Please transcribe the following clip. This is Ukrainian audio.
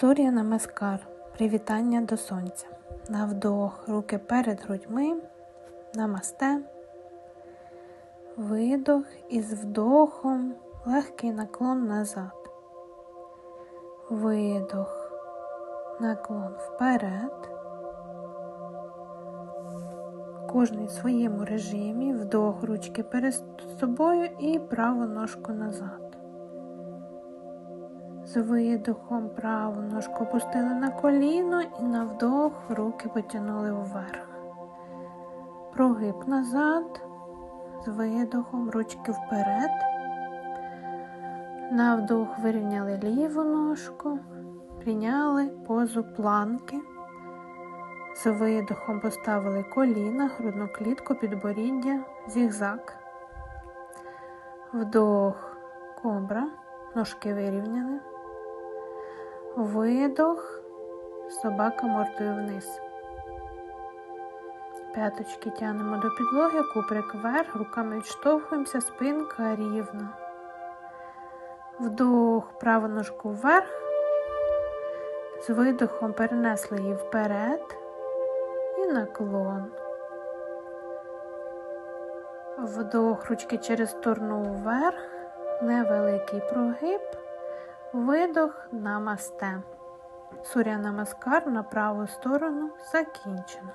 Сур'я намаскар. Привітання до сонця. На вдох, руки перед грудьми. Намасте. Видох із вдохом, легкий наклон назад. Видох, наклон вперед. Кожний в своєму режимі, вдох ручки перед собою і праву ножку назад. З видохом праву ножку опустили на коліно і на вдох руки потягнули вверх. Прогиб назад, з видохом ручки вперед. На вдох вирівняли ліву ножку, прийняли позу планки. З видохом поставили коліна, грудну клітку, підборіддя, зігзаг. Вдох, кобра, ножки вирівняли. Видох, собака мордою вниз. П'яточки тянемо до підлоги, куприк вверх, руками відштовхуємося, спинка рівна. Вдох, праву ножку вверх. З видохом перенесли її вперед і наклон. Вдох, ручки через сторону вверх, невеликий прогиб. Видох намасте. Суря намаскар на праву сторону закінчено.